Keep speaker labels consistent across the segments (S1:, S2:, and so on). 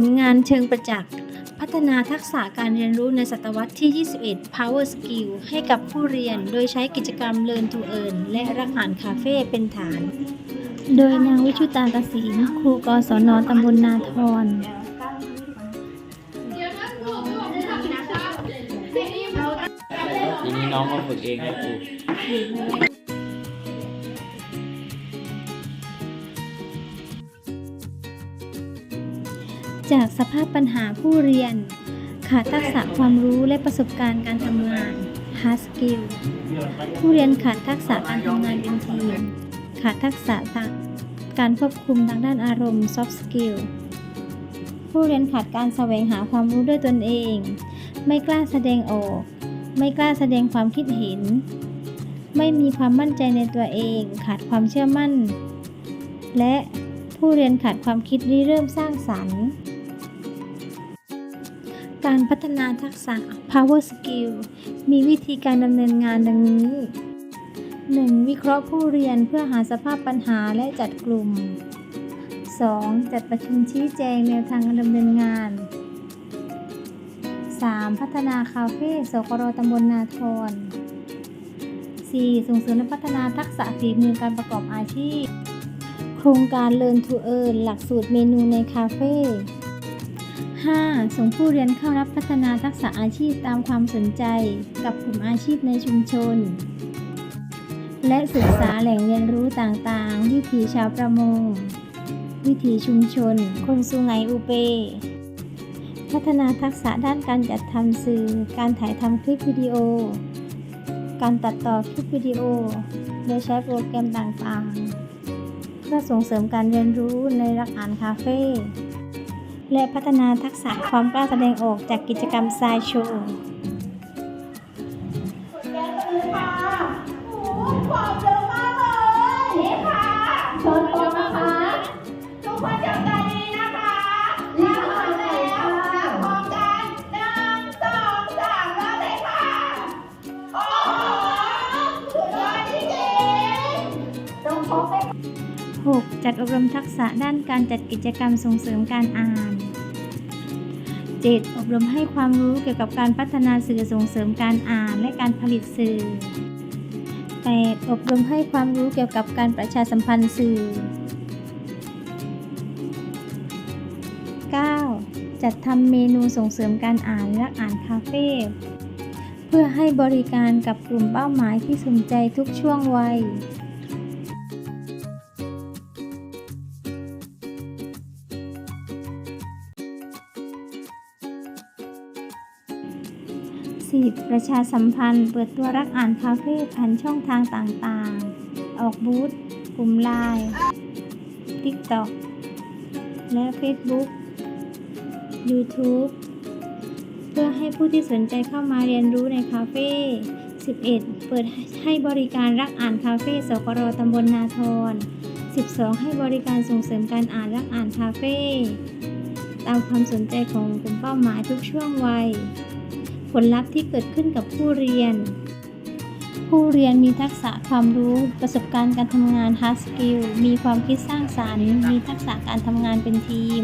S1: ลงานเชิงประจักษ์ พัฒนาทักษะการเรียนรู้ในศตวรรษที่ 21 Power Skill ให้กับผู้เรียนโดยใช้กิจกรรม Learn to Earn และรักอ่านคาเฟ่เป็นฐาน โดยนางวิชุตากสินครูกศนตำบลนาทร
S2: ทีนี้น้องก็ฝึกเองครับครู
S1: จากสภาพปัญหาผู้เรียน ขาดทักษะความรู้และประสบการณ์การทำงาน hard skill ผู้เรียนขาดทักษะการทำงานเป็นทีม ขาดทักษะทางการควบคุมทางด้านอารมณ์ soft skill ผู้เรียนขาดการแสวงหาความรู้ด้วยตนเอง ไม่กล้าแสดงออก ไม่กล้าแสดงความคิดเห็น ไม่มีความมั่นใจในตัวเอง ขาดความเชื่อมั่น และผู้เรียนขาดความคิดริเริ่มสร้างสรรค์ การพัฒนาทักษะ power skill มีวิธีการดำเนินงานดังนี้ 1. วิเคราะห์ผู้เรียนเพื่อหาสภาพปัญหาและจัดกลุ่ม 2. จัดประชุมชี้แจงแนวทางการดำเนินงาน 3. พัฒนาคาเฟ่สกรตำบลนาทร 4. ส่งเสริมและพัฒนาทักษะฝีมือการประกอบอาชีพ โครงการ Learn to Earn หลักสูตรเมนูในคาเฟ่ 5. ส่งผู้เรียนเข้ารับพัฒนาทักษะอาชีพตามความสนใจ กับกลุ่มอาชีพในชุมชน และศึกษาแหล่งเรียนรู้ต่างๆ วิถีชาวประมง วิถีชุมชน คนสุไหงอุเป พัฒนาทักษะด้านการจัดทำสื่อ การถ่ายทำคลิปวิดีโอ การตัดต่อคลิปวิดีโอ โดยใช้โปรแกรมต่างๆ เพื่อส่งเสริมการเรียนรู้ในรักอ่านคาเฟ่ และพัฒนาทักษะความกล้าแสดงออกจากกิจกรรมไซโชว์ 6. จัดอบรมทักษะด้านการจัดกิจกรรมส่งเสริมการอ่าน 7. อบรมให้ความรู้เกี่ยวกับการพัฒนาสื่อส่งเสริมการอ่านและการผลิตสื่อ 8. อบรมให้ความรู้เกี่ยวกับการประชาสัมพันธ์สื่อ 9. จัดทำเมนูส่งเสริมการอ่านและอ่านคาเฟ่เพื่อให้บริการกับกลุ่มเป้าหมายที่สนใจทุกช่วงวัย 10. ประชาสัมพันธ์ เปิดตัวรักอ่านคาเฟ่ผ่านช่องทางต่างๆ ออกบูธกลุ่มไลน์ TikTok และ Facebook YouTube เพื่อให้ผู้ที่สนใจเข้ามาเรียนรู้ในคาเฟ่ 11. เปิดให้บริการรักอ่านคาเฟ่สกรตำบลนาทร 12. ให้บริการส่งเสริมการอ่านรักอ่านคาเฟ่ตามความสนใจของกลุ่มเป้าหมายทุกช่วงวัย ผลลัพธ์ที่เกิดขึ้นกับผู้เรียน ผู้เรียนมีทักษะความรู้ ประสบการณ์การทำงาน hard skill มีความคิดสร้างสารรค์ มีทักษะการทำงานเป็นทีม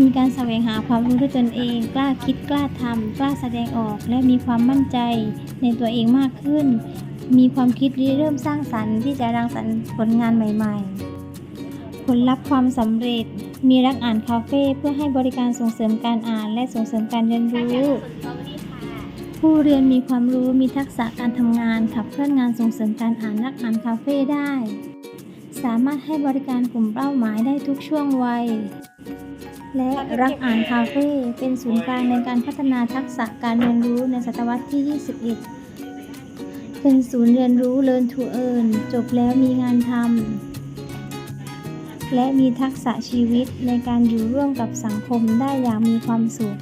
S1: มีการแสวงหาความรู้ด้วยตนเอง กล้าคิดกล้าทำกล้าแสดงออก และมีความมั่นใจในตัวเองมากขึ้น มีความคิดริเริ่มสร้างสรรค์ที่จะรังสรรค์ผลงานใหม่ๆผลลัพธ์ความสำเร็จ มีรักอ่านคาเฟ่เพื่อให้บริการส่งเสริมการอ่านและส่งเสริมการเรียนรู้ ผู้เรียนมีความรู้มีทักษะการทำงานขับเคลื่อนงานส่งเสริมการอ่านนักอ่านคาเฟ่ได้ สามารถให้บริการกลุ่มเป้าหมายได้ทุกช่วงวัย และรักอ่านคาเฟ่เป็นศูนย์กลางในการพัฒนาทักษะการเรียนรู้ในศตวรรษที่ 21 เป็นศูนย์เรียนรู้ Learn to Earn จบแล้วมีงานทำและมีทักษะชีวิตในการอยู่ร่วมกับสังคมได้อย่างมีความสุข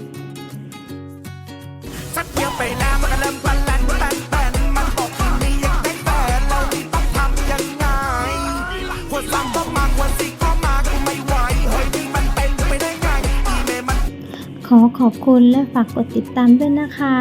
S3: สักเดียวไปแล้วมันก็เริ่มวันแลนปันแปนมันบอกคืนนี้อยากได้แฟนเรานี่ต้องทำยังไงควรซ้ำก็มาควรสิก็มากูไม่ไหวเฮ้ยนี่มันเป็นไปได้ไงอีเมมัน
S1: ขอขอบคุณและฝากกดติดตามด้วยนะคะ